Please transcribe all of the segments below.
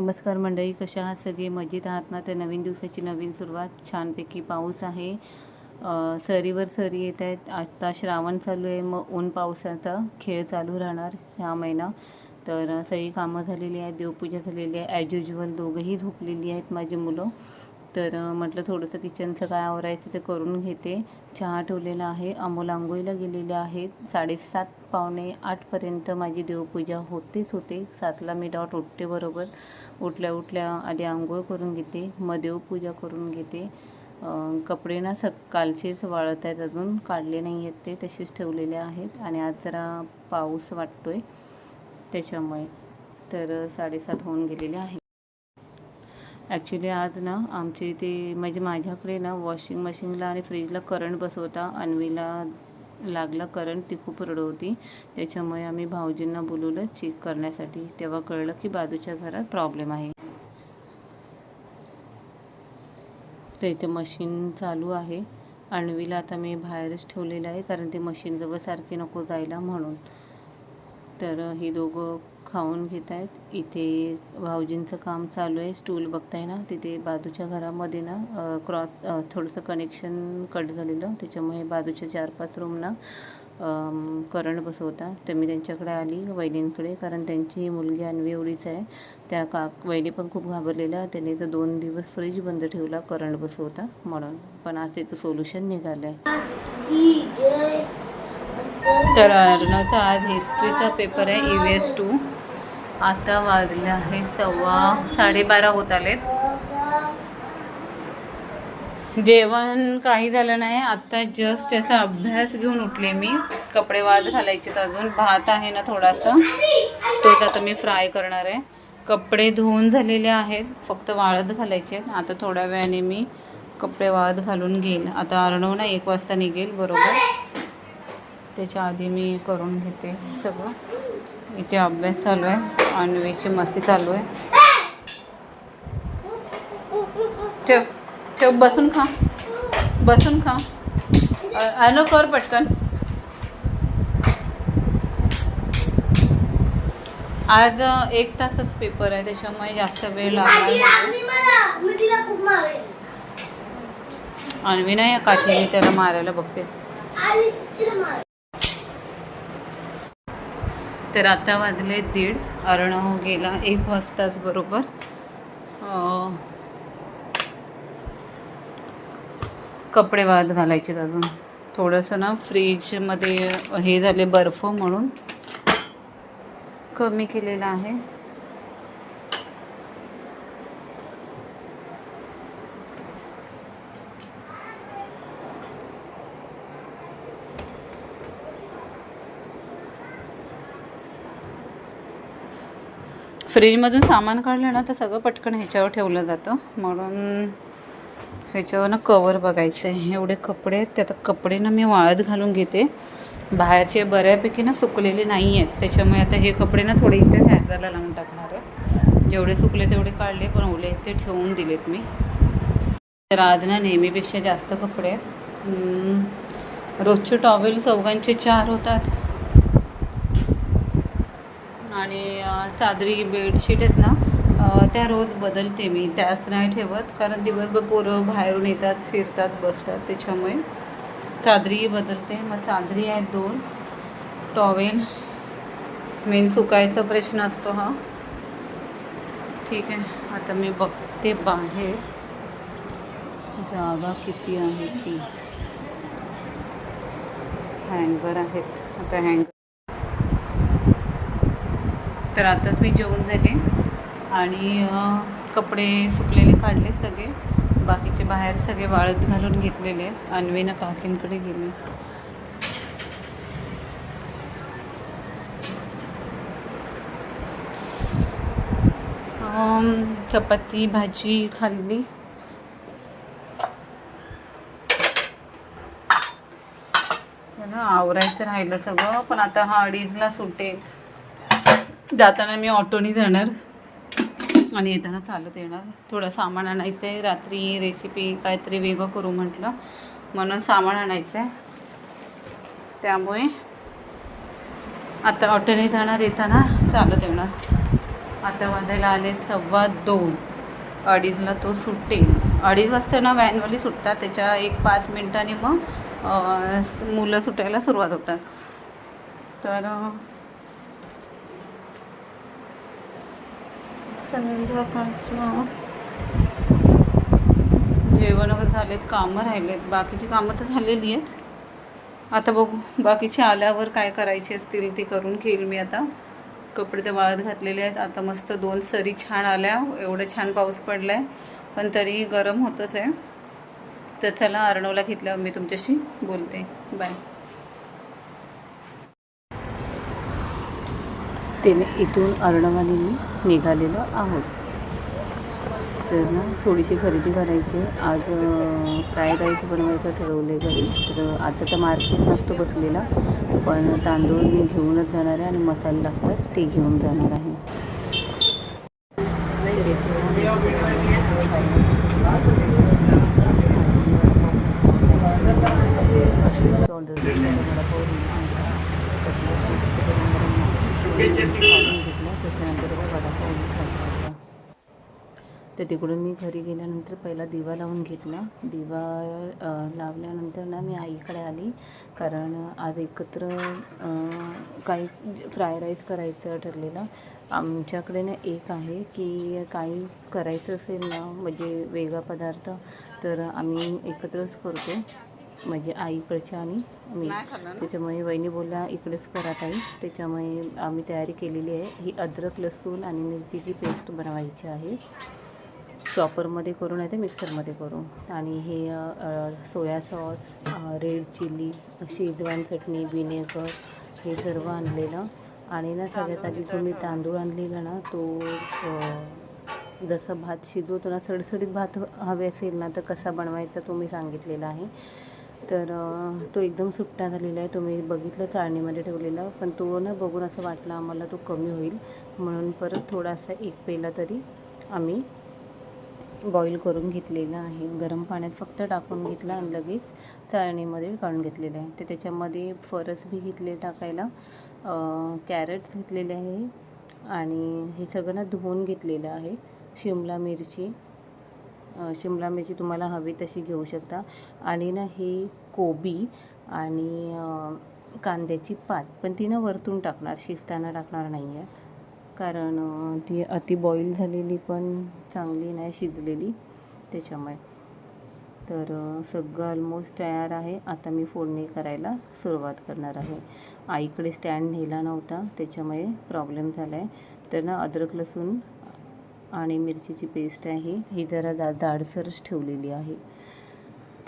नमस्कार मंडळी कशा आहात सगळे? मजेत आहात ना? तर नवीन दिवसाची नवीन सुरुवात छानपैकी पाऊस आहे. सरीवर सरी येत आहेत. आता श्रावण चालू आहे. मग ऊन पावसाचा खेळ चालू राहणार ह्या महिना. तर सगळी कामं झालेली आहेत. देवपूजा झालेली आहे. ॲज युजल दोघंही झोपलेली आहेत माझी मुलं. तर म्हटलं थोडंसं किचनचं काय आवरायचं ते करून घेते. चहा ठेवलेला आहे. अमोल आंघोळीला गेलेले आहेत. साडेसात पावणे आठपर्यंत माझी देवपूजा होतेच होते. सातला मी डॉट उठते बरोबर. उठल्या उठल्या आधी आंघोळ करून घेते मग देवपूजा करून घेते. कपडे ना सकाळचेच वाळत आहेत अजून काढले नाही आहेत ते तसेच ठेवलेले आहेत आणि आज जरा पाऊस वाटतो आहे त्याच्यामुळे. तर साडेसात होऊन गेलेले आहे. ॲक्च्युली आज ना आमच्या इथे म्हणजे माझ्याकडे ना वॉशिंग मशीनला आणि फ्रीजला करंट बसवता अन्वीला लागला. करंट ती खूप रडवती त्याच्यामुळे आम्ही भाऊजींना बोलवलं चेक करण्यासाठी. तेव्हा कळलं की बाजूच्या घरात प्रॉब्लेम आहे. तर इथे मशीन चालू आहे. आणवीला आता मी बाहेरच ठेवलेलं आहे कारण ते मशीनजवळ सारखी नको जायला म्हणून. तर ही दोघं खाऊन घेत आहेत. इथे भाऊजींचं काम चालू आहे. स्टूल बघताय ना? तिथे बाजूच्या घरामध्ये ना क्रॉस थोडंसं कनेक्शन कट झालेलं. त्याच्यामुळे बाजूच्या चार पाच रूमना करंट बसवता. तर मी त्यांच्याकडे आली वहिनींकडे कारण त्यांची मुलगी अन्वी एवढीच आहे. त्या का वहिनी पण खूप घाबरलेल्या. त्याने तर दोन दिवस फ्रीज बंद ठेवला करंट बसवता म्हणून. पण आज त्याचं सोल्युशन निघालं आहे तर अर्णवचा आज हिस्ट्रीचा पेपर आहे ई व्ही एस टू आता वाजले आहे सव्वा साडेबारा होत आलेत. जेवण काही झालं नाही आता जस्ट त्याचा अभ्यास घेऊन उठले मी. कपडे वाद घालायचे अजून भात आहे ना थोडासा. तोच आता मी फ्राय करणार आहे. कपडे धुवून झालेले आहेत फक्त वाळत घालायचे आता थोड्या वेळाने मी कपडे वाळत घालून घेईन. आता अर्णव ना एक वाजता निघेल बरोबर? त्याच्या आधी मी करून घेते सगळं. इथे अभ्यास चालू आहे. अन्वीची मस्ती चालू आहे. ठेव ठेव बसून खा. बसून खा. अनु कर पटकन. आज एक तासच पेपर आहे त्याच्यामुळे जास्त वेळ नाही. अन्वी नाही काठी त्याला मारायला बघते. तर आता वाजले दीड अर्णव गेला एक वाजताच बरोबर. कपडे वाद घालायचे अजून. थोडंसं ना फ्रीजमध्ये हे झाले बर्फ म्हणून. कमी केलेलं आहे. फ्रीजमधून सामान काढलं ना तर सगळं पटकन ह्याच्यावर ठेवलं जातं. म्हणून ह्याच्यावर ना कवर बघायचं आहे एवढे कपडे आहेत ते आता कपडे ना मी वाळत घालून घेते. बाहेरचे बऱ्यापैकी ना सुकलेले नाही आहेत त्याच्यामुळे आता हे कपडे ना थोडे इथे हँगरला लावून टाकणार आहे. जेवढे सुकले तेवढे काढले पण ओले ते ठेवून दिलेत मी. तर आज ना नेहमीपेक्षा जास्त कपडे आहेत. रोजचे टॉवेल चौघांचे चार होतात. आणि चादरी बेडशीट आहेत ना त्या रोज बदलते मी. त्याच नाही ठेवत कारण दिवसभर पोरं बाहेरून येतात फिरतात बसतात. त्याच्यामुळे चादरीही बदलते. मग चादरी आहेत दोन. टॉवेल. मेन सुकायचा प्रश्न असतो हा. ठीक आहे. आता मी बघते बाहेर. जागा किती आहे ती. हँगर आहेत. आता हँगर तर आताच मी जेवून झाले आणि कपडे सुकलेले काढले सगळे. बाकीचे बाहेर सगळे वाळत घालून घेतलेले आहेत. अन्वीनं काकींकडे गेले. चपाती भाजी खाल्ली. आवरायचं राहिलं सगळं पण आता हा अडीचला सुटेल. जाताना मी ऑटोनी जाणार. आणि येताना चालत येणार. थोडं सामान आणायचं आहे रात्री रेसिपी काहीतरी वेगळं करू म्हटलं. म्हणून सामान आणायचं आहे त्यामुळे आता ऑटोने जाणार येताना चालत येणार. आता वाजायला आले सव्वा दोन. अडीचला तो सुटेल. अडीच वाजता ना व्हॅनवाली सुटतात. त्याच्या एक पाच मिनिटांनी मग मुलं सुटायला सुरुवात होतात. तर अं, संध्याकाळचं जेवण वगैरे झालेत कामं राहिलेत. बाकीची कामं तर झालेली आहेत. आता बघू बाकीचे आल्यावर काय करायचे असतील ते करून घेईल मी आता. कपडे तर वाळत घातलेले आहेत. आता मस्त दोन सरी छान आल्या. एवढं छान पाऊस पडला आहे पण तरी गरम होतंच आहे. तर चला अर्णवला घेतल्यावर मी तुमच्याशी बोलते. बाय. तेने इथून अर्णवाने मी निघालेलो आहोत. तर ना थोडीशी खरेदी करायची आहे. आज फ्राईड राईस बनवायचं ठरवले घरी. तर आता तर मार्केट नसतो बसलेला पण तांदूळ मी घेऊनच जाणार आहे आणि मसाले लागतात ते घेऊन जाणार आहे त्याच्यानंतर वडापाव खायचा होता. तर तिकडून मी घरी गेल्यानंतर पहिला दिवा लावून घेतला. दिवा लावल्यानंतर ना मी आईकडे आली. कारण आज एकत्र काही फ्राय राईस करायचं ठरलेलं. आमच्याकडे ना एक आहे की काही करायचं असेल ना म्हणजे वेगळा पदार्थ तर आम्ही एकत्रच करतो. म्हणजे आईकडच्या आणि मी. त्याच्यामुळे वहिनी बोलल्या इकडेच करा ताई. त्याच्यामुळे आम्ही तयारी केलेली आहे. ही अद्रक लसूण आणि मिरचीची पेस्ट बनवायची आहे. चॉपरमध्ये करू नाही तर मिक्सरमध्ये करू आणि हे soya sauce red chilli Schezwan चटणी विनेगर हे सर्व आणलेलं. आणि ना सगळ्यात आधी तुम्ही तांदूळ आणलेला ना तो जसं भात शिजवतो ना सडसडीत भात हवे असेल ना तर कसा बनवायचा तो मी सांगितलेला आहे. तर तो एकदम सुट्टा झालेला आहे. तुम्ही बघितलं चाळणीमध्ये ठेवलेला पण तो ना बघून असं वाटलं आम्हाला तो कमी होईल. म्हणून परत थोडासा एक पेला तरी आम्ही बॉईल करून घेतलेला आहे. गरम पाण्यात फक्त टाकून घेतला आणि लगेच चाळणीमध्ये काढून घेतलेलं आहे. ते त्याच्यामध्ये फरस बी घेतले टाकायला कॅरेट्स घेतलेले आहे आणि हे सगळं ना धुवून घेतलेलं आहे. शिमला मिरची शिमला मिरची तुम्हाला हवी तशी घेऊ शकता. आणि ना हे कोबी आणि कांद्याची पात पण ती ना वरतून टाकणार शिजताना टाकणार नाही आहे कारण ती अति बॉईल झालेली पण चांगली नाही शिजलेली त्याच्यामुळे. तर सगळं ऑलमोस्ट तयार आहे. आता मी फोडणी करायला सुरुवात करणार आहे. आईकडे स्टँड नेला नव्हता त्याच्यामुळे प्रॉब्लेम झाला आहे तर ना अद्रक लसूण आणि मिरचीची पेस्ट आहे ही जरा जा जाडसरच ठेवलेली आहे.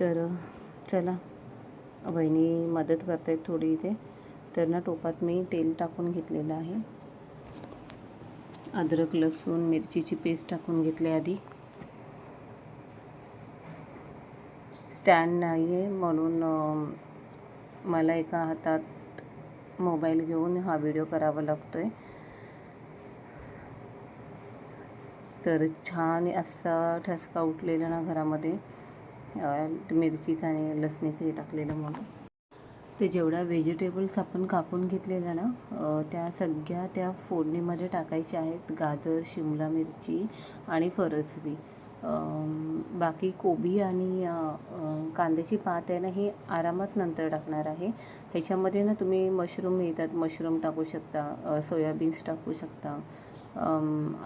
तर चला. बहिणी मदत करतायत थोडी इथे. तर ना टोपात मी तेल टाकून घेतलेलं आहे. अद्रक लसूण मिरचीची पेस्ट टाकून घेतली आधी. स्टँड नाही आहे म्हणून मला एका हातात मोबाईल घेऊन हा व्हिडिओ करावा लागतो आहे तर छान असा ठसका उठलेला ना घरामध्ये. मिरचीचा आणि लसणीचं हे टाकलेलं म्हणून. ते जेवढ्या व्हेजिटेबल्स आपण कापून घेतलेल्या ना त्या सगळ्या त्या फोडणीमध्ये टाकायच्या आहेत. गाजर शिमला मिरची आणि फरसबी. बाकी कोबी आणि कांद्याची पात आहे ना ही आरामात नंतर टाकणार आहे. ह्याच्यामध्ये ना तुम्ही मशरूम मिळतात. मशरूम टाकू शकता सोयाबीन्स टाकू शकता.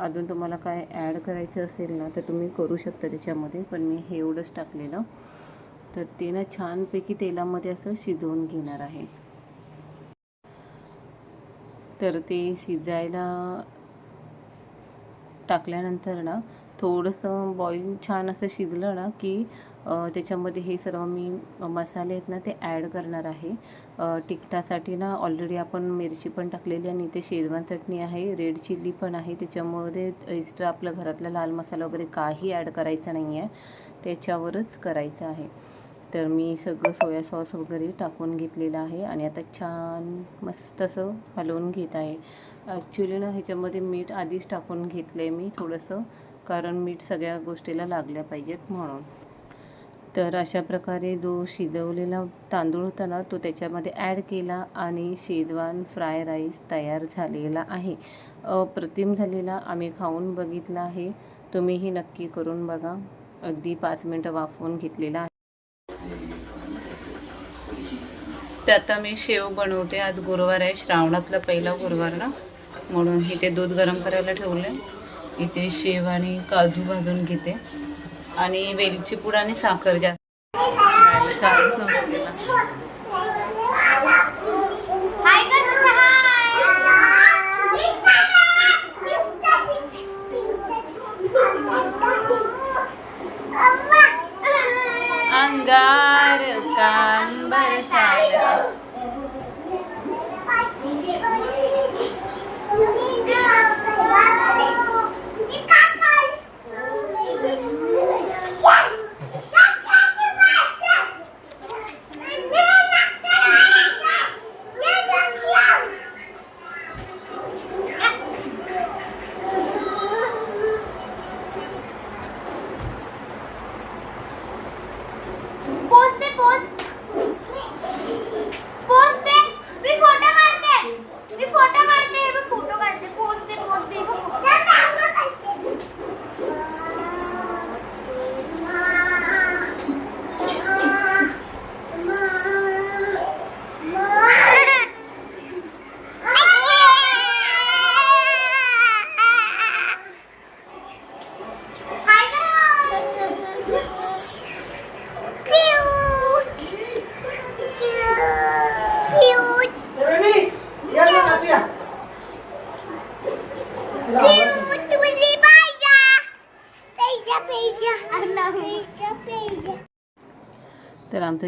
अजून तुम्हाला काय ॲड करायचं असेल ना तर तुम्ही करू शकता त्याच्यामध्ये. पण मी हे एवढंच टाकलेलं. तर ते ना छानपैकी तेलामध्ये असं शिजवून घेणार आहे. तर ते शिजायला टाकल्यानंतर ना थोडंसं बॉईल छान असं शिजलं ना की त्याच्यामध्ये हे सर्व मी मसाले आहेत ना ते ॲड करणार आहे. तिखटासाठी ना ऑलरेडी आपण मिरची पण टाकलेली आणि इथे शेजवान चटणी आहे रेड चिल्ली पण आहे. त्याच्यामध्ये एक्स्ट्रा आपल्या घरातला लाल मसाला वगैरे काही ॲड करायचा नाही आहे त्याच्यावरच करायचं आहे. तर मी सगळं सोया सॉस वगैरे टाकून घेतलेलं आहे आणि आता छान मस्त असं हलवून घेत आहे. ॲक्च्युली ना ह्याच्यामध्ये मीठ आधीच टाकून घेतलं आहे मी थोडंसं कारण मीठ सगळ्या गोष्टीला लागल्या पाहिजेत म्हणून. तर अशा प्रकारे जो शिजवलेला तांदूळ होता ना तो त्याच्यामध्ये ॲड केला आणि शेजवान फ्राय राईस तयार झालेला आहे. अप्रतिम झालेला आम्ही खाऊन बघितला आहे. तुम्हीही नक्की करून बघा. अगदी पाच मिनटं वाफवून घेतलेला आहे. तर आता मी शेव बनवते. आज गुरुवार आहे. श्रावणातला पहिला गुरुवार ना. म्हणून इथे दूध गरम करायला ठेवलं इथे शेव आणि काजू भाजून घेते. आणि वेलची पूड आणि साखर जास्त.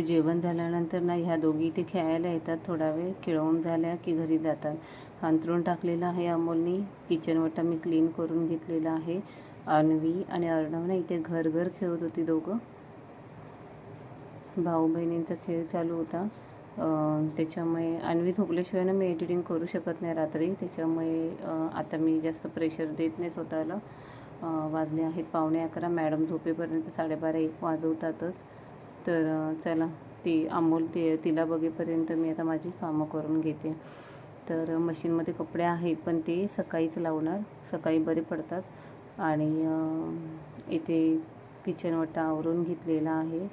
जेवण झाल्यानंतर ना ह्या दोघी इथे खेळायला येतात थोडा वेळ खेळवून झाल्या की घरी जातात. अंतरून टाकलेलं आहे अमोलनी किचन वटा मी क्लीन करून घेतलेला आहे. अन्वी आणि अर्णव ना इथे घर घर खेळत होती दोघं. भाऊ बहिणींचा खेळ चालू होता. त्याच्यामुळे अन्वी झोपल्याशिवाय ना मी एडिटिंग करू शकत नाही रात्री. त्याच्यामुळे आता मी जास्त प्रेशर देत नाही स्वतःला. वाजले आहेत पावणे अकरा. मॅडम झोपेपर्यंत साडेबारा एक वाजवतातच. तर चला ती अमोल ते तिला बघेपर्यंत मी आता माझी कामं करून घेते. तर मशीनमध्ये कपडे आहेत पण ते सकाळीच लावणार. सकाळी बरे पडतात. आणि इथे किचन वटा आवरून घेतलेला आहे.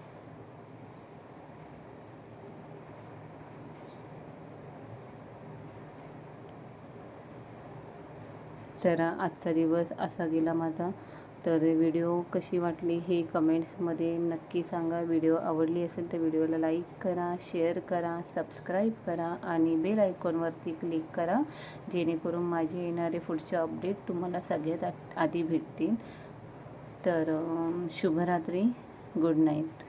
तर आजचा दिवस असा गेला माझा. तर व्हिडिओ कशी वाटली हे कमेंट्समध्ये नक्की सांगा. व्हिडिओ आवडली असेल तर व्हिडिओला लाईक करा शेअर करा सबस्क्राईब करा आणि बेल आयकॉनवरती क्लिक करा जेणेकरून माझे येणारे पुढचे अपडेट तुम्हाला सगळ्यात आधी भेटतील. तर शुभरात्री. Good night.